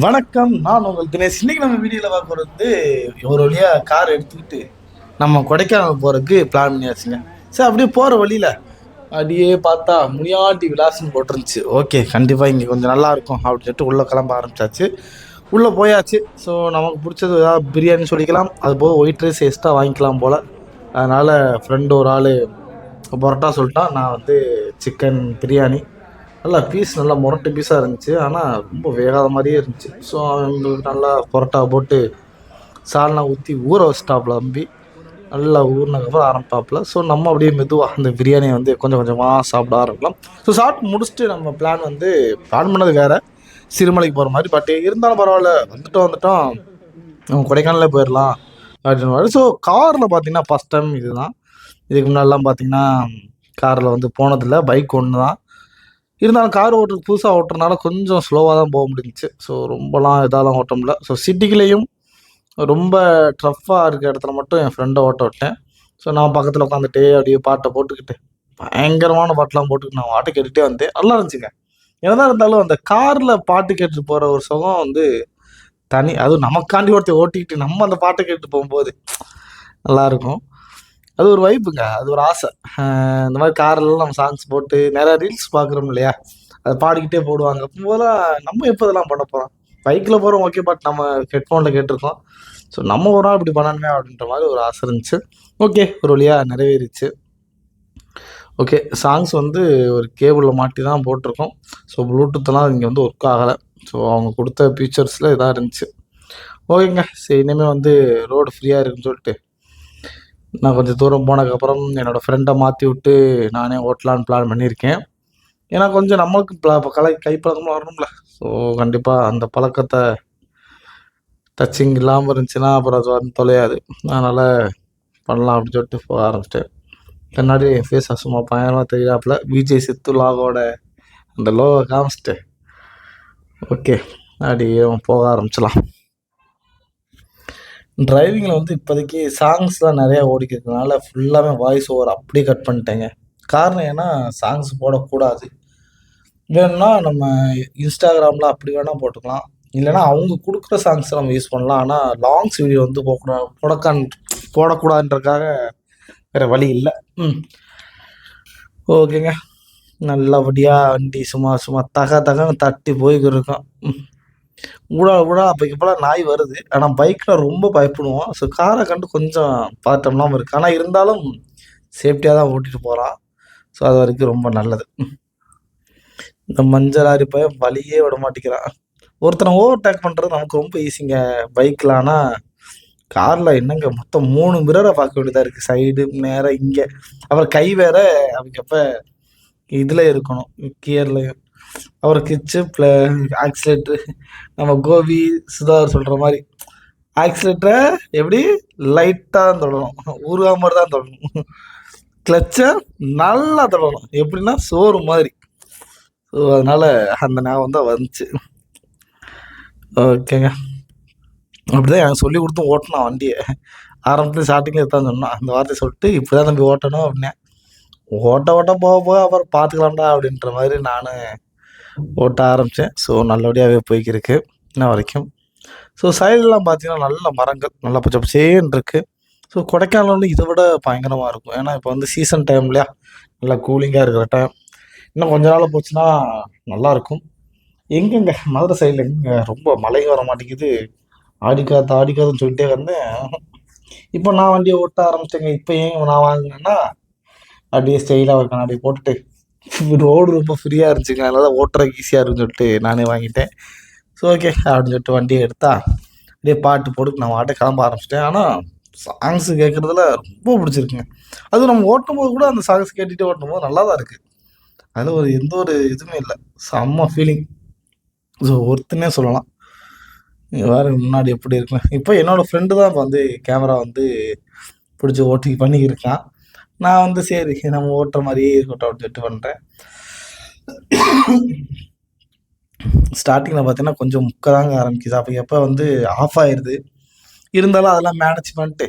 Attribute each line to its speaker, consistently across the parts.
Speaker 1: வணக்கம் நான் உங்கள் தினேஷ். இன்னைக்கு நம்ம வீடியோவில் பார்க்க போகிறது வந்து ஒரு வழியாக கார் எடுத்துக்கிட்டு நம்ம கொடைக்கானல் போகிறதுக்கு பிளான் பண்ணியாச்சுங்க. சரி அப்படியே போகிற வழியில் அப்படியே பார்த்தா முனியாட்டி விலாசம் போட்டுருந்துச்சு. ஓகே கண்டிப்பாக இங்கே கொஞ்சம் நல்லா இருக்கும் அப்படின்னு சொல்லிட்டு உள்ளே கிளம்ப ஆரம்பிச்சாச்சு. உள்ளே போயாச்சு. ஸோ நமக்கு பிடிச்சது ஏதாவது பிரியாணி சொல்லிக்கலாம். அது போக ஒயிட் ரைஸ் எக்ஸ்ட்ரா வாங்கிக்கலாம் போல். அதனால் ஃப்ரெண்டு ஒரு ஆள் பரோட்டா சொல்லிட்டான். நான் வந்து சிக்கன் பிரியாணி. நல்லா பீஸ் நல்லா முரட்டு பீஸாக இருந்துச்சு. ஆனால் ரொம்ப வேகாத மாதிரியே இருந்துச்சு. ஸோ அவங்களுக்கு நல்லா பரோட்டா போட்டு சால்னா ஊற்றி ஊற வச்சிட்டாப்புல நம்பி நல்லா ஊறினதுக்கப்புறம் ஆரம்பிப்பாப்புல ஸோ நம்ம அப்படியே மெதுவாக அந்த பிரியாணியை வந்து கொஞ்சம் கொஞ்சமாக சாப்பிட ஆரம்பிக்கலாம். ஸோ சாப்பிட்டு முடிச்சுட்டு நம்ம பிளான் வந்து பிளான் பண்ணது வேறு. சிறுமலைக்கு போகிற மாதிரி பட் இருந்தாலும் பரவாயில்ல. வந்துட்டோம் வந்துட்டோம். நம்ம கொடைக்கானலே போயிடலாம் அப்படின்னு மாதிரி ஸோ காரில் பார்த்தீங்கன்னா ஃபஸ்ட் டைம் இதுதான். இதுக்கு முன்னாடிலாம் பார்த்தீங்கன்னா காரில் வந்து போனதில்லை. பைக் ஒன்று தான் இருந்தாலும் கார் ஓட்டுறது புதுசாக ஓட்டுறதுனால கொஞ்சம் ஸ்லோவாக தான் போக முடிஞ்சுச்சு. ஸோ ரொம்பலாம் இதாலாம் ஓட்ட முடியல. ஸோ சிட்டிக்குள்ளேயும் ரொம்ப ட்ரஃப்பாக இருக்க இடத்துல மட்டும் என் ஃப்ரெண்டை ஓட்ட விட்டேன். ஸோ நான் பக்கத்தில் உட்காந்துட்டே அப்படியே பாட்டை போட்டுக்கிட்டு பயங்கரமான பாட்டெலாம் போட்டுக்கிட்டு நான் பாட்டை கேட்டுகிட்டே வந்தேன். நல்லா இருந்துச்சுங்க. என்னதான் இருந்தாலும் அந்த காரில் பாட்டு கேட்டுட்டு போகிற ஒரு சுகம் வந்து தனி அதுவும் நமக்காண்டி ஒருத்தர் ஓட்டிக்கிட்டு நம்ம அந்த பாட்டை கேட்டு போகும்போது நல்லாயிருக்கும் அது ஒரு வைப்புங்க அது ஒரு ஆசை. இந்த மாதிரி கார்லாம் நம்ம சாங்ஸ் போட்டு நிறைய ரீல்ஸ் பார்க்குறோம் இல்லையா? அதை பாடிக்கிட்டே போடுவாங்க. போதெல்லாம் நம்ம எப்போ இதெல்லாம் பண்ண போகிறோம் பைக்கில் போகிறோம் ஓகே பட் நம்ம ஹெட்ஃபோனில் கேட்டிருக்கோம். ஸோ நம்ம ஒரு நாள் இப்படி பண்ணணுமே அப்படின்ற மாதிரி ஒரு ஆசை இருந்துச்சு. ஓகே ஒரு வழியாக நிறைவேறிச்சு. ஓகே சாங்ஸ் வந்து ஒரு கேபிளில் மாட்டி தான் போட்டிருக்கோம். ஸோ ப்ளூடூத்லாம் இங்கே வந்து ஒர்க் ஆகலை. ஸோ அவங்க கொடுத்த ஃபீச்சர்ஸில் இதாக இருந்துச்சு. ஓகேங்க சரி இனிமேல் வந்து ரோடு ஃப்ரீயாக இருக்குன்னு சொல்லிட்டு நான் கொஞ்சம் தூரம் போனதுக்கப்புறம் என்னோடய ஃப்ரெண்டை மாற்றி விட்டு நானே ஓட்டலான்னு பிளான் பண்ணியிருக்கேன். ஏன்னா கொஞ்சம் நம்மளுக்கு பல கலை கைப்பழக்கமாக வரணும்ல. ஸோ கண்டிப்பாக அந்த பழக்கத்தை டச்சிங் இல்லாமல் இருந்துச்சுன்னா அப்புறம் அது வந்து தொலையாது. அதனால் பண்ணலாம் அப்படின்னு சொல்லிட்டு போக ஆரம்பிச்சிட்டேன். கண்ணாடி என் ஃபேஸ் சும்மா பயங்கரமாக தெரியாப்புல. விஜய் சித்து லாகோட அந்த லோவை காமிச்சிட்டு ஓகே அப்படியே போக ஆரம்பிச்சலாம் டிரைவிங்கில் வந்து இப்போதைக்கு சாங்ஸ்லாம் நிறையா ஓடிக்கிறதுனால ஃபுல்லாமே வாய்ஸ் ஓவர் அப்படியே கட் பண்ணிட்டேங்க. காரணம் ஏன்னா சாங்ஸ் போடக்கூடாது. வேணும்னா நம்ம இன்ஸ்டாகிராமில் அப்படி வேணால் போட்டுக்கலாம். இல்லைன்னா அவங்க கொடுக்குற சாங்ஸ் நம்ம யூஸ் பண்ணலாம். ஆனால் லாங்ஸ் வீடியோ வந்து போடக்கூடாது போடக்கான் போடக்கூடாதுன்றக்காக வேறு வழி இல்லை. ம். ஓகேங்க. நல்லபடியாக வண்டி சும்மா சும்மா தக தகன்னு தட்டி போய்க்கிட்டு இருக்கோம். ம். ஊடா ஊடா அப்போ போல நாய் வருது. ஆனால் பைக்கில் ரொம்ப பயப்படுவோம். ஸோ காரை கண்டு கொஞ்சம் பதட்டம்லாம் இருக்குது ஆனால் இருந்தாலும் சேஃப்டியாக தான் ஓட்டிகிட்டு போகிறான் ஸோ அது வரைக்கும் ரொம்ப நல்லது. இந்த மஞ்சள் ஆறி பையன் வழியே விட மாட்டேங்கிறான். ஒருத்தனை ஓவர் டேக் பண்ணுறது நமக்கு ரொம்ப ஈஸிங்க பைக்கில் ஆனால் காரில் என்னங்க மொத்தம் மூணு மிரரை பார்க்க வேண்டியதாக இருக்குது சைடு நேராக இங்கே. அப்புறம் கை வேற அவங்க அப்போ இதில் இருக்கணும் கியர்லையும் அப்புறம் கிச்சு ப்ள ஆக்சிலேட்ரு நம்ம கோபி சுதாகர் சொல்கிற மாதிரி. ஆக்சிலேட்டரை எப்படி? லைட்டாக தான் தொடணும். ஊருகா மாதிரி தான் தொடணும். கிளச்சை நல்லா தொடணும். எப்படின்னா சோறு மாதிரி. ஸோ அதனால் அந்த ஞாபகம் தான் வந்துச்சு. ஓகேங்க அப்படிதான் எனக்கு சொல்லி கொடுத்தும் ஓட்டணும் வண்டியை. ஆரம்பத்தில் ஸ்டார்டிங்கில் தான் சொன்னான். அந்த வார்த்தை சொல்லிட்டு இப்படி தான் தம்பி ஓட்டணும் அப்படின்னேன். ஓட்ட ஓட்ட போக போக அப்புறம் பார்த்துக்கலாம்டா அப்படின்ற மாதிரி நான் ஓட்ட ஆரம்பித்தேன் ஸோ நல்லபடியாகவே போய்க்கிருக்கு. இன்ன வரைக்கும். ஸோ சைடெலாம் பார்த்தீங்கன்னா நல்ல மரங்கள் நல்லா பச்சை பச்சேன்னு இருக்குது ஸோ கொடைக்கானல் வந்து இதை விட பயங்கரமாக இருக்கும். ஏன்னா இப்போ வந்து சீசன் டைம்லையா நல்லா கூலிங்காக இருக்கிற டைம் இன்னும் கொஞ்ச நாள் போச்சுன்னா நல்லாயிருக்கும் எங்கெங்க? மதுரை சைடில் எங்க? ரொம்ப மழை வர மாட்டேங்குது. ஆடிக்காத்து ஆடிக்காதுன்னு சொல்லிட்டே வந்தேன். இப்போ நான் வண்டியை ஓட்ட ஆரம்பித்தேங்க இப்போ ஏன் நான் வாங்கினேன்னா அப்படியே ஸ்டைலாக ஒரு கண்ணாடி போட்டுட்டு ரோடு ரொம்ப ஃப்ரீயாக இருந்துச்சுங்க. அதனால் ஓட்டுறதுக்கு ஈஸியாக இருக்குன்னு சொல்லிட்டு நானே வாங்கிட்டேன். ஸோ ஓகே அப்படின்னு சொல்லிட்டு வண்டியை எடுத்தா அப்படியே பாட்டு போட்டு நான் வாட்டை கிளம்ப ஆரம்பிச்சிட்டேன். ஆனால் சாங்ஸ் கேட்குறதுல ரொம்ப பிடிச்சிருக்குங்க. அதுவும் நம்ம ஓட்டும் போது கூட அந்த சாங்ஸ் கேட்டுகிட்டே ஓட்டும் போது நல்லா தான் இருக்குது அதில் ஒரு எந்த ஒரு இதுவுமே இல்லை. செம்ம ஃபீலிங் ஸோ ஒருத்தனே சொல்லலாம். வேறு முன்னாடி எப்படி இருக்கலாம் இப்போ என்னோடய ஃப்ரெண்டு தான் இப்போ வந்து கேமரா வந்து பிடிச்சி ஓட்டி பண்ணிக்கிருக்கான் நான் வந்து சரி நம்ம ஓட்டுற மாதிரியே இருக்கட்டும் அப்படின்னு சொல்லிட்டு பண்ணுறேன் ஸ்டார்டிங்கில் பார்த்தீங்கன்னா கொஞ்சம் முக்க தாங்க ஆரம்பிக்குது. அப்போ எப்போ வந்து ஆஃப் ஆயிடுது இருந்தாலும் அதெல்லாம் மேனேஜ் பண்ணிட்டு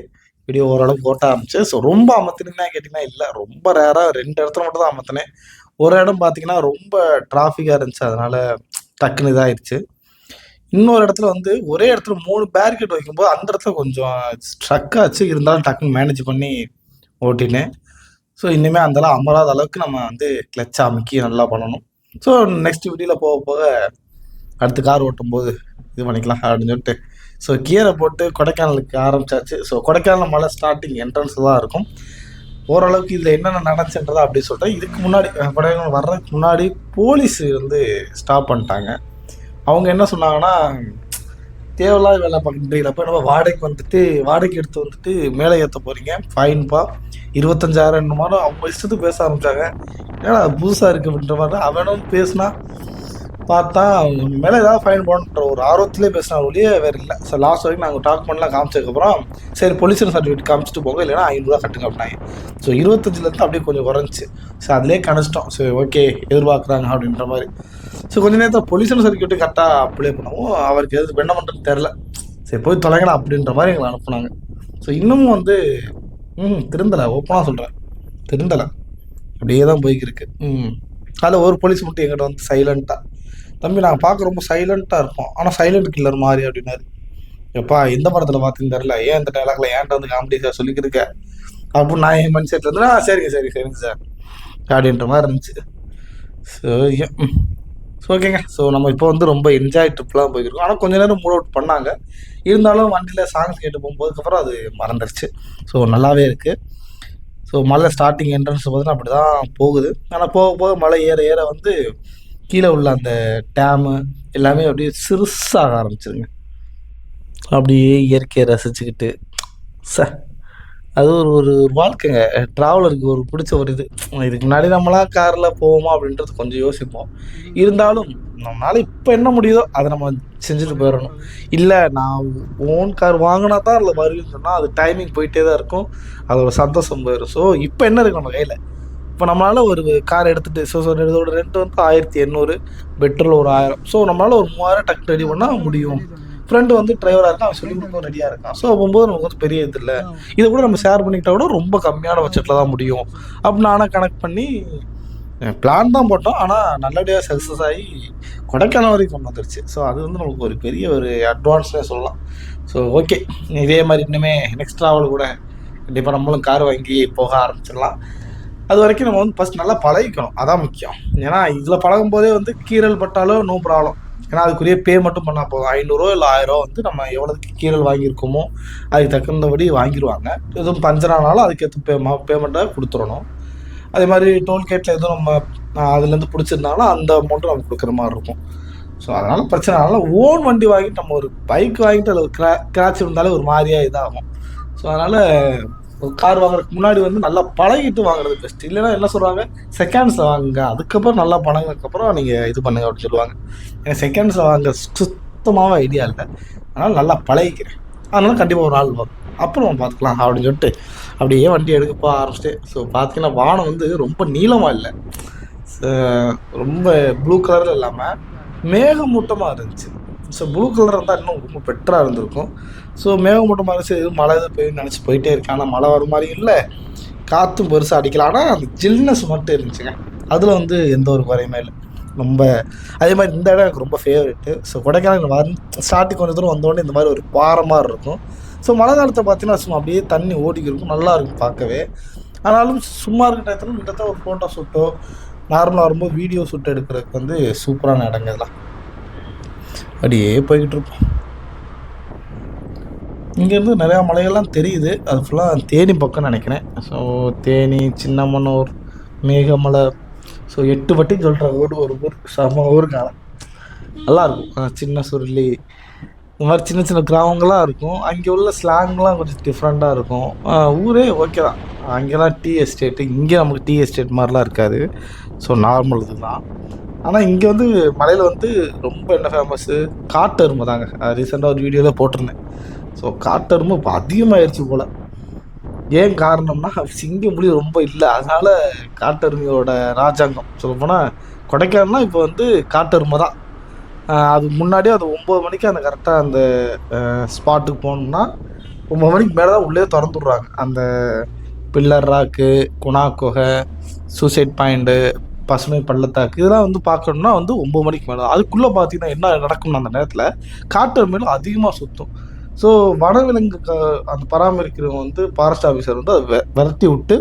Speaker 1: வீடியோ ஓரளவுக்கு ஓட்ட ஆரம்பிச்சு ஸோ ரொம்ப அமர்த்தினா கேட்டிங்கன்னா இல்லை ரொம்ப ரேராக ரெண்டு இடத்துல மட்டும் தான் அமர்த்தினேன் ஒரு இடம் பார்த்தீங்கன்னா ரொம்ப டிராஃபிக்காக இருந்துச்சு. அதனால் டக்குன்னு இதாகிடுச்சு இன்னொரு இடத்துல வந்து ஒரே இடத்துல மூணு பேரிகேட் வைக்கும்போது அந்த இடத்துல கொஞ்சம் ஸ்ட்ரக் ஆச்சு. இருந்தாலும் டக்குன்னு மேனேஜ் பண்ணி ஓட்டினேன். ஸோ இனிமேல் அந்தளவு அமராத அளவுக்கு நம்ம வந்து கிளச் அமைக்கி நல்லா பண்ணணும். ஸோ நெக்ஸ்ட் வீடியோவில் போக போக அடுத்து கார் ஓட்டும்போது இது பண்ணிக்கலாம் அப்படின்னு சொல்லிட்டு. ஸோ கியரை போட்டு கொடைக்கானலுக்கு ஆரம்பிச்சாச்சு. ஸோ கொடைக்கானல் மலை ஸ்டார்டிங் என்ட்ரன்ஸ் தான் இருக்கும். ஓரளவுக்கு இதில் என்னென்ன நடந்துச்சுன்றதை அப்படி சொல்கிறேன் இதுக்கு முன்னாடி கொடைக்கானல் வர்றதுக்கு முன்னாடி போலீஸ் வந்து ஸ்டாப் பண்ணிட்டாங்க. அவங்க என்ன சொன்னாங்கன்னா தேவையில்லாத வேலை பண்ணுறீங்களப்ப நம்ம வாடகைக்கு வந்துட்டு வாடகைக்கு எடுத்து வந்துட்டு மேலே ஏற்ற போகிறீங்க ஃபைன்பா இருபத்தஞ்சாயிரம் என்னமானோ அவங்க இஷ்டத்துக்கு பேச ஆரம்பிச்சாங்க. ஏன்னா புதுசாக இருக்கு அப்படின்ற மாதிரி அவனும் பேசினா பார்த்தா அவங்க மேலே ஏதாவது ஃபைன் போடணுன்ற ஒரு ஆர்வத்திலே பேசினா ஒழிய வேறு இல்லை. சார் லாஸ்ட் வரைக்கும் நாங்கள் டாக் பண்ணலாம் காமிச்சதுக்கப்புறம் சரி பொலிசன் சர்டிஃபிகேட் காமிச்சிட்டு போங்க இல்லைன்னா ஐநூறுரூவா கட்டுங்க அப்படின்னாங்க. ஸோ இருபத்தஞ்சிலேருந்து அப்படியே கொஞ்சம் குறைஞ்சி ஸோ அதிலே கணிச்சிட்டோம். சரி ஓகே எதிர்பார்க்குறாங்க அப்படின்ற மாதிரி. ஸோ கொஞ்ச நேரத்தில் பொலிசன் சர்டிஃபிகேட் கரெக்டாக அப்ளை பண்ணவும் அவருக்கு எது என்ன பண்ணுறதுன்னு தெரில சரி போய் தொலைங்கடா அப்படின்ற மாதிரி எங்களை அனுப்புனாங்க. ஸோ இன்னமும் வந்து ம் திருந்தலை ஓப்பனாக சொல்கிறேன் திருந்தலை. அப்படியே தான் போய்க்கிருக்கு. ம். அதில் ஒரு போலீஸ் மட்டும் எங்கிட்ட வந்து சைலண்ட்டாக தம்பி நாங்கள் பார்க்க ரொம்ப சைலண்ட்டாக இருப்போம். ஆனால் சைலண்ட் கில்லர் மாதிரி அப்படின்னாரு. எப்பா எந்த படத்தில் பார்த்தீங்கன்னு தெரில ஏன் இந்த டைலாக்ல ஏன்ட்ட வந்து காமெடி சார் சொல்லிக்கிருக்க? அப்படின்னு நான் என் மைண்ட் செட்டில் இருந்தேன். சரிங்க சரி சரிங்க சார் அப்படின்ற மாதிரி இருந்துச்சு. ஸோ ஸோ ஓகேங்க ஸோ நம்ம இப்போ வந்து ரொம்ப என்ஜாய் ட்ரிப்லாம் போயிருக்கோம். ஆனால் கொஞ்ச நேரம் மூட் அவுட் பண்ணாங்க. இருந்தாலும் வண்டியில் சாங்ஸ் கேட்டு போகும்போதுக்கப்புறம் அது மறந்துடுச்சு ஸோ நல்லாவே இருக்குது ஸோ மலை ஸ்டார்டிங் என்ட்ரன்ஸ் பார்த்தீங்கன்னா அப்படி தான் போகுது. ஆனால் போக போக மலை ஏற ஏற வந்து கீழே உள்ள அந்த டேமு எல்லாமே அப்படியே சிறுசாக ஆரம்பிச்சிருங்க. அப்படியே இயற்கையை ரசிச்சுக்கிட்டு ச அது ஒரு ஒரு வாழ்க்கைங்க. ட்ராவலருக்கு ஒரு பிடிச்ச ஒரு இது. இதுக்கு முன்னாடி நம்மளாம் காரில் போவோமா அப்படின்றது கொஞ்சம் யோசிப்போம். இருந்தாலும் நம்மளால இப்போ என்ன முடியுதோ அதை நம்ம செஞ்சுட்டு போயிடணும். இல்லை நான் ஓன் கார் வாங்கினா தான் அதில் வருதுன்னு சொன்னால் அது டைமிங் போயிட்டே தான் இருக்கும். அதோட சந்தோஷம் போயிடும் ஸோ இப்போ என்ன இருக்கு நம்ம கையில்? இப்போ நம்மளால் ஒரு கார் எடுத்துகிட்டு ஸோ ஸோ இதோட ரெண்ட் வந்து ஆயிரத்தி எண்ணூறு பெட்ரோல் ஒரு ஆயிரம். ஸோ நம்மளால் ஒரு மூவாயிரம் டக்கு ரெடி பண்ணால் முடியும். ஃப்ரெண்டு வந்து டிரைவராக இருக்கான் அவன் சொல்லி கொடுக்க ரெடியாக இருக்கான். ஸோ போகும்போது நமக்கு வந்து பெரிய இது இல்லை. இதை கூட நம்ம ஷேர் பண்ணிக்கிட்டா கூட ரொம்ப கம்மியான பட்ஜெட்டில் தான் முடியும். அப்படின்னு ஆனால் கனெக்ட் பண்ணி பிளான் தான் போட்டோம். ஆனால் நல்லபடியாக சக்ஸஸ் ஆகி கொடைக்கானல் வரைக்கும் கொண்டு வந்துருச்சு. ஸோ அது வந்து நமக்கு ஒரு பெரிய ஒரு அட்வான்ஸ்னே சொல்லலாம். ஸோ ஓகே இதே மாதிரி இன்னுமே நெக்ஸ்ட் ட்ராவல் கூட கண்டிப்பாக நம்மளும் கார் வாங்கி போக ஆரம்பிச்சிடலாம். அது வரைக்கும் நம்ம வந்து ஃபஸ்ட் நல்லா பழகிக்கணும். அதான் முக்கியம். ஏன்னா இதில் பழகும் போதே வந்து கீரல் பட்டாலும் நோ ப்ராப்ளம் ஏன்னா அதுக்குரிய பே மட்டும் பண்ணால் போதும். ஐநூறுரூவா இல்லை ஆயிரம் வந்து நம்ம எவ்வளோக்கு கீரல் வாங்கியிருக்கோமோ அதுக்கு தகுந்தபடி வாங்கிடுவாங்க எதுவும் பஞ்சர் ஆனாலும் அதுக்கேற்ற பே பேமெண்ட்டாக கொடுத்துடணும். அதே மாதிரி டோல்கேட்டில் எதுவும் நம்ம அதுலேருந்து பிடிச்சிருந்தாலும் அந்த அமௌண்ட்டு நம்ம கொடுக்குற மாதிரி இருக்கும். ஸோ அதனால் பிரச்சனை அதனால் ஓன் வண்டி வாங்கிட்டு நம்ம ஒரு பைக் வாங்கிட்டு அதில் கிரா கிராச் இருந்தாலே ஒரு மாதிரியாக இதாகும். ஸோ அதனால் கார் வாங்குறதுக்கு முன்னாடி வந்து நல்லா பழகிட்டு வாங்குறது பெஸ்ட் இல்லைன்னா என்ன சொல்கிறாங்க செகண்ட்ஸில் வாங்குங்க. அதுக்கப்புறம் நல்லா பழங்கினதுக்கப்புறம் நீங்கள் இது பண்ணுங்க அப்படின்னு சொல்லுவாங்க. எனக்கு செகண்ட்ஸில் வாங்க சுத்தமாக ஐடியா இல்லை. அதனால் நல்லா பழகிக்கிறேன். அதனால கண்டிப்பாக ஒரு ஆள் வரும். அப்புறம் பார்த்துக்கலாம் அப்படின்னு சொல்லிட்டு அப்படியே வண்டி எடுக்க போக ஆரம்பிச்சிட்டு ஸோ பார்த்தீங்கன்னா வானம் வந்து ரொம்ப நீளமாக இல்லை. ரொம்ப ப்ளூ கலரில் இல்லாமல் மேகமூட்டமாக இருந்துச்சு. ஸோ ப்ளூ கலர் இருந்தால் இன்னும் ரொம்ப பெட்டராக இருந்திருக்கும். ஸோ மேகமூட்டமாக அரசு எதுவும் மழை எதுவும் பெய்யும் நினச்சி போயிட்டே இருக்கேன் ஆனால் மழை வர மாதிரி இல்லை. காற்றும் பெருசாக அடிக்கல. ஆனால் அந்த ஜில்னஸ் மட்டும் இருந்துச்சுங்க. அதில் வந்து எந்த ஒரு குறையுமே இல்லை. ரொம்ப அதே மாதிரி இந்த இடம் எனக்கு ரொம்ப ஃபேவரெட்டு ஸோ கொடைக்கானல் வந்து ஸ்டார்டிங் கொஞ்சம் தூரம் வந்தோடனே இந்த மாதிரி ஒரு பாறை மாதிரி இருக்கும். ஸோ மழை காலத்தை பார்த்தீங்கன்னா சும்மா அப்படியே தண்ணி ஓடிக்கி இருக்கும் நல்லா இருக்கும் பார்க்கவே. ஆனாலும் சும்மா இருக்கிற டயத்தில் இந்த இடத்துல ஒரு ஃபோட்டோ ஷூட்டோ நார்மலாக வரும்போது வீடியோ ஷூட் எடுக்கிறதுக்கு வந்து சூப்பரான இடங்க இதெல்லாம். அப்படியே போய்கிட்டு இருப்போம். இங்கேருந்து நிறையா மலைகள்லாம் தெரியுது. அது ஃபுல்லாக தேனி பக்கம் நினைக்கிறேன். ஸோ தேனி சின்னமனூர் மேகமலை ஸோ எட்டு வட்டி சொல்கிற ஊர் ஒரு ஊர் சம ஊருக்கான நல்லாயிருக்கும் சின்ன சுருளி. இந்த மாதிரி சின்ன சின்ன கிராமங்களாக இருக்கும். அங்கே உள்ள ஸ்லாங்லாம் கொஞ்சம் டிஃப்ரெண்ட்டாக இருக்கும். ஊரே ஓகே தான். அங்கெல்லாம் டீ எஸ்டேட்டு இங்கே நமக்கு டீ எஸ்டேட் மாதிரிலாம் இருக்காது. ஸோ நார்மல் இதுதான் ஆனால் இங்கே வந்து மலையில் வந்து ரொம்ப என்ன ஃபேமஸ்ஸு காட்டெருமை தாங்க. ரீசெண்டாக ஒரு வீடியோவில் போட்டிருந்தேன். ஸோ காட்டெருமை இப்போ அதிகமாகிடுச்சு போல். ஏன் காரணம்னா மொழி ரொம்ப இல்லை. அதனால காட்டெருமையோட ராஜாங்கம் சொல்லப்போனால் கொடைக்கானல்னா இப்போ வந்து காட்டெருமை தான். அது முன்னாடியே அது ஒம்பது மணிக்கு அந்த கரெக்டாக அந்த ஸ்பாட்டுக்கு போகணும்னா ஒம்பது மணிக்கு மேலே தான் உள்ளே திறந்துடுறாங்க. அந்த பில்லர் ராக்கு குணா குகை சூசைட் பாயிண்ட்டு பசுமை பள்ளத்தாக்கு இதெல்லாம் வந்து பார்க்கணுன்னா வந்து ஒம்பது மணிக்கு மேலே அதுக்குள்ளே பார்த்தீங்கன்னா என்ன நடக்கும்னு அந்த நேரத்தில் காட்டு அதிகமாக சுற்றும் ஸோ வனவிலங்கு க அந்த பராமரிக்கிறவங்க வந்து ஃபாரஸ்ட் ஆஃபீஸர் வந்து அதை வெ- விரட்டி விட்டு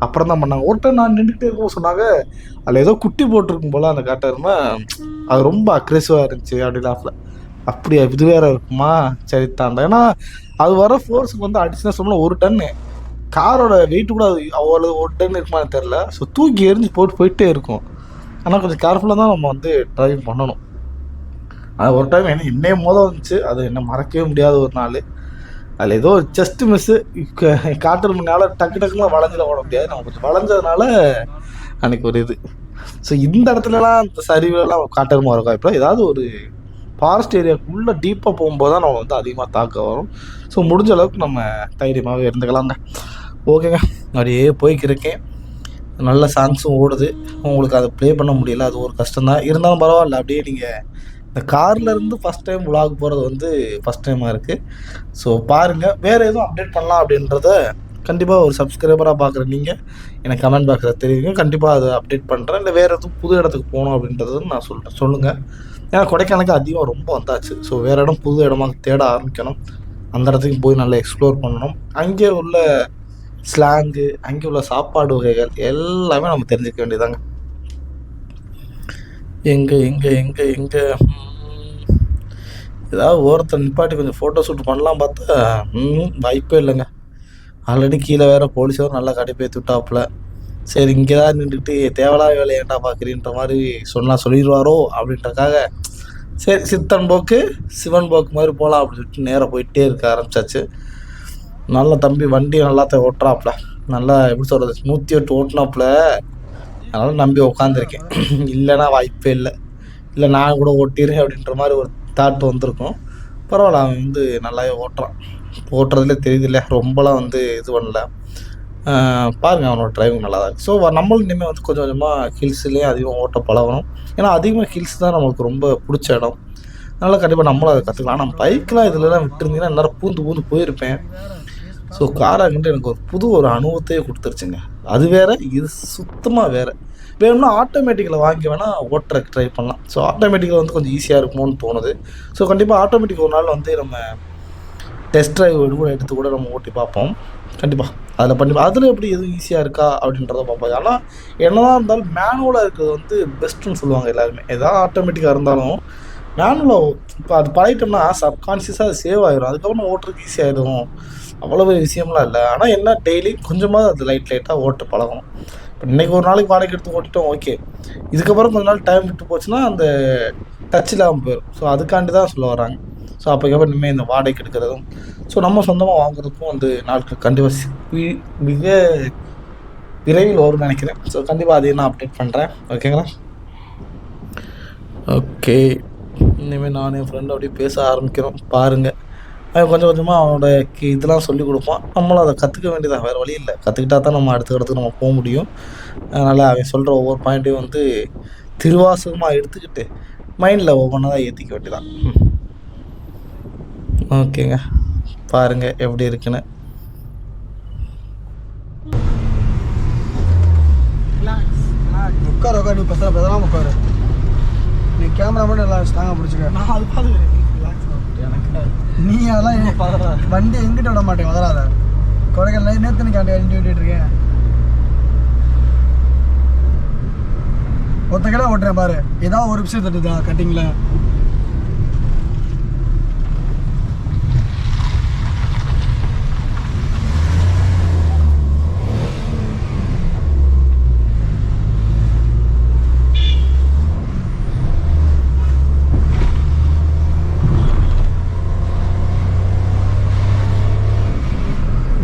Speaker 1: அப்புறம் தான் பண்ணாங்க. ஒரு நான் நின்றுட்டே இருக்கும் சொன்னாங்க அதில் ஏதோ குட்டி போட்டிருக்கும் போல அந்த காட்டெருமை அது ரொம்ப அக்ரெசிவாக இருந்துச்சு அப்படிலாப்ல அப்படியா இது வேற இருக்குமா? சரி தாண்டா. ஏன்னா அது வர ஃபோர்ஸுக்கு வந்து அடிச்சுனா சொன்னால் ஒரு டன்னு காரோட வெயிட் கூட அது அவ்வளோ ஒரு டன் இருக்குமான்னு தெரில ஸோ தூக்கி எரிஞ்சு போட்டு போயிட்டே இருக்கும். ஆனால் கொஞ்சம் கேர்ஃபுல்லாக தான் நம்ம வந்து ட்ரைவ் பண்ணணும். அது ஒரு டைம் என்ன என்னையே மோதம் வந்துச்சு. அது என்ன மறக்கவே முடியாத ஒரு நாள். அதில் ஏதோ ஜஸ்ட் மிஸ்ஸு காட்டுற முன்னால் டக்கு டக்குலாம் வளைஞ்சில ஓட முடியாது. நம்ம கொஞ்சம் வளைஞ்சதுனால அன்னைக்கு ஒரு இது. ஸோ இந்த இடத்துலலாம் இந்த சரிவுலாம் காட்டருமா இருக்கும் இப்போ ஏதாவது ஒரு ஃபாரஸ்ட் ஏரியாவுக்குள்ளே டீப்பாக போகும்போது தான் நம்ம வந்து அதிகமாக தாக்க வரும். ஸோ முடிஞ்ச அளவுக்கு நம்ம தைரியமாகவே இருந்துக்கலாங்க. ஓகேங்க. அப்படியே போய்க்கிருக்கேன் நல்ல சாங்ஸும் ஓடுது. உங்களுக்கு அதை ப்ளே பண்ண முடியல. அது ஒரு கஷ்டம்தான். இருந்தாலும் பரவாயில்ல. அப்படியே நீங்கள் இந்த கார்ல இருந்து ஃபர்ஸ்ட் டைம் விலாக் போகிறது வந்து ஃபஸ்ட் டைமாக இருக்குது ஸோ பாருங்கள் வேறு எதுவும் அப்டேட் பண்ணலாம் அப்படின்றத கண்டிப்பாக ஒரு சப்ஸ்கிரைபராக பார்க்குற நீங்கள் எனக்கு கமெண்ட் பாக்ஸில் தெரியுங்க. கண்டிப்பாக அதை அப்டேட் பண்ணுறேன் இல்லை வேறு எதுவும் புது இடத்துக்கு போகணும் அப்படின்றத நான் சொல்கிறேன் சொல்லுங்கள் ஏன்னா கொடைக்கானலுக்கு அதிகம் ரொம்ப வந்தாச்சு. ஸோ வேறு இடம் புது இடமா தேட ஆரம்பிக்கணும். அந்த இடத்துக்கு போய் நல்லா எக்ஸ்ப்ளோர் பண்ணணும். அங்கே உள்ள ஸ்லாங்கு அங்கே உள்ள சாப்பாடு வகைகள் எல்லாமே நம்ம தெரிஞ்சுக்க வேண்டியதாங்க எங்கே எங்கே எங்கே எங்கே? ஏதாவது ஓரத்தை நிப்பாட்டி கொஞ்சம் ஃபோட்டோ ஷூட் பண்ணலாம் பார்த்தா ம் வாய்ப்பே இல்லைங்க. ஆல்ரெடி கீழே வேற போலீஸாரும் நல்லா கடுப்பேற்றி விட்டாப்புல. சரி இங்கே தான் நின்றுட்டு தேவையில்லாத வேலை ஏன்டா பார்க்குறீன்ற மாதிரி சொன்னால் சொல்லிடுவாரோ அப்படின்றக்காக சரி சித்தன் போக்கு சிவன் போக்கு மாதிரி போகலாம் அப்படின்னு சொல்லிட்டு நேராக போயிட்டே இருக்க ஆரம்பிச்சாச்சு. நல்ல தம்பி வண்டி நல்லா ஓட்டுறாப்புல. நல்லா எப்படி சொல்கிறது நூற்றி எட்டு ஓட்டினாப்புல. அதனால் நம்பி உட்காந்துருக்கேன் இல்லைன்னா வாய்ப்பே இல்லை. இல்லை நான் கூட ஓட்டிடுறேன் அப்படின்ற மாதிரி ஒரு தாட் வந்திருக்கும். பரவாயில்ல அவன் வந்து நல்லாவே ஓட்டுறான். ஓட்டுறதுலே தெரியுது ரொம்பலாம் வந்து இது பண்ணல. பாருங்கள் பாருங்க அவனோட டிரைவிங் நல்லா தான் இருக்குது ஸோ நம்மளும் இனிமேல் வந்து கொஞ்சம் கொஞ்சமாக ஹில்ஸ்லேயே அதிகமாக ஓட்ட பழகணும். ஏன்னா அதிகமாக ஹில்ஸ் தான் நம்மளுக்கு ரொம்ப பிடிச்ச இடம். அதனால் கண்டிப்பாக நம்மளும் அதை கற்றுக்கலாம் ஆனால் பைக்கெலாம் இதுலலாம் விட்டுருந்தீங்கன்னா எல்லோரும் பூந்து பூந்து போயிருப்பேன். ஸோ காராகிட்ட எனக்கு ஒரு புது ஒரு அனுபவத்தையே கொடுத்துருச்சுங்க. அது வேற இது சுத்தமாக வேற. வேணும்னா ஆட்டோமேட்டிக்கில் வாங்கி வேணால் ஓட்டுறக்கு ட்ரை பண்ணலாம். ஸோ ஆட்டோமேட்டிக்கில் வந்து கொஞ்சம் ஈஸியாக இருக்குமோன்னு தோணுது. ஸோ கண்டிப்பாக ஆட்டோமேட்டிக் ஒரு நாள் வந்து நம்ம டெஸ்ட் ட்ரைவ் கூட எடுத்து கூட நம்ம ஓட்டி பார்ப்போம். கண்டிப்பாக அதில் பண்ணி அதில் எப்படி எதுவும் ஈஸியாக இருக்கா அப்படின்றத பார்ப்போம். ஆனால் என்னதான் இருந்தாலும் மேனுவலாக இருக்கிறது வந்து பெஸ்ட்டுன்னு சொல்லுவாங்க எல்லாருமே. எதாவது ஆட்டோமேட்டிக்காக இருந்தாலும் மேனுவலாக இப்போ அது பழகிட்டோம்னா சப்கான்ஷியஸாக அது சேவ் ஆகிடும் அதுக்கப்புறம் ஓட்டுறதுக்கு ஈஸியாகிடும் அவ்வளோ விஷயம்லாம் இல்லை. ஆனால் என்ன டெய்லி கொஞ்சமாக அது லைட் லைட்டாக ஓட்டு பழகும் இப்போ இன்றைக்கி ஒரு நாளைக்கு வாடகை எடுத்து ஓட்டிட்டோம் ஓகே இதுக்கப்புறம் கொஞ்ச நாள் டைம் விட்டு போச்சுன்னா அந்த டச் இல்லாமல் போயிடும் ஸோ அதுக்காண்டி தான் சொல்ல வராங்க ஸோ அப்போக்கப்புறம் இனிமேல் இந்த வாடகைக்கு எடுக்கிறதும் ஸோ நம்ம சொந்தமாக வாங்குறதுக்கும் வந்து நாட்கள் கண்டிப்பாக மிக விரைவில் வரும்னு நினைக்கிறேன். ஸோ கண்டிப்பாக அதையும் நான் அப்டேட் பண்ணுறேன் ஓகேங்களா ஓகே இனிமேல் நான் என் ஃப்ரெண்டு அப்படியே பேச ஆரம்பிக்கிறோம். பாருங்கள் கொஞ்சம் கொஞ்சமாக அவனோட கி- இதெல்லாம் சொல்லி கொடுப்பான். நம்மளும் அதை கற்றுக்க வேண்டியதான் வேறு வழி இல்லை. கற்றுக்கிட்டா தான் நம்ம அடுத்த இடத்துக்கு நம்ம போக முடியும். அதனால் அவன் சொல்கிற ஒவ்வொரு பாயிண்ட்டையும் வந்து திருவாசகமாக எடுத்துக்கிட்டு மைண்டில் ஒவ்வொன்றா தான் ஏற்றிக்க வேண்டியதான் ம். ஓகேங்க. பாருங்கள் எப்படி இருக்குன்னு.
Speaker 2: உட்கார உட்கார நீ பசங்க பெதறாம உட்காரு. நீ கேமரா மட்டும் நல்லா ஸ்ட்ராங்காக பிடிச்சிக்க.
Speaker 1: நான் அது
Speaker 2: நீ அதெல்லாம் வண்டி எங்கிட்ட விட மாட்டேன் வதராத கொடைக்கானல் நேற்று நீ காண்டி வண்டி விட்டுட்டு இருக்கேன். ஒத்த கிலோ ஓட்டுறேன் பாரு. ஏதாவது ஒரு விஷயம் தட்டுதா கட்டிங்கில்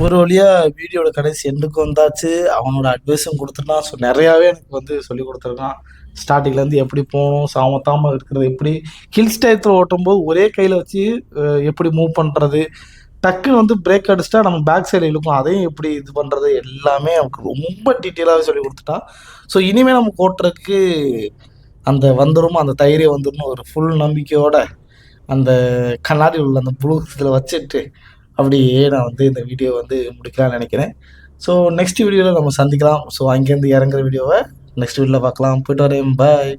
Speaker 1: ஒரு வழியாக வீடியோட கடைசி எண்டுக்கு வந்தாச்சு. அவனோட அட்வைஸும் கொடுத்துட்டான். ஸோ நிறையாவே எனக்கு வந்து சொல்லி கொடுத்துருக்கான். ஸ்டார்டிங்லேருந்து எப்படி போகணும் சாமத்தாமல் இருக்கிறது எப்படி? ஹில்ஸ் டயத்தில் ஓட்டும்போது ஒரே கையில் வச்சு எப்படி மூவ் பண்ணுறது டக்குன்னு வந்து பிரேக் அடிச்சிட்டா நம்ம பேக் சைடில் இழுக்கும். அதையும் எப்படி இது பண்ணுறது எல்லாமே அவனுக்கு ரொம்ப டீட்டெயிலாகவே சொல்லி கொடுத்துட்டான். ஸோ இனிமேல் நம்ம ஓட்டுறதுக்கு அந்த வந்துடும் அந்த தைரியம் வந்துடும் ஒரு ஃபுல் நம்பிக்கையோட அந்த கண்ணாடி உள்ள அந்த ப்ளூ இதில் வச்சுட்டு அப்படியே நான் வந்து இந்த வீடியோ வந்து முடிக்கலாம்னு நினைக்கிறேன். ஸோ நெக்ஸ்ட் வீடியோவில் நம்ம சந்திக்கலாம். ஸோ அங்கேருந்து இறங்குற வீடியோவை நெக்ஸ்ட் வீடியோவில் பார்க்கலாம். போயிட்டு வரேன். பாய்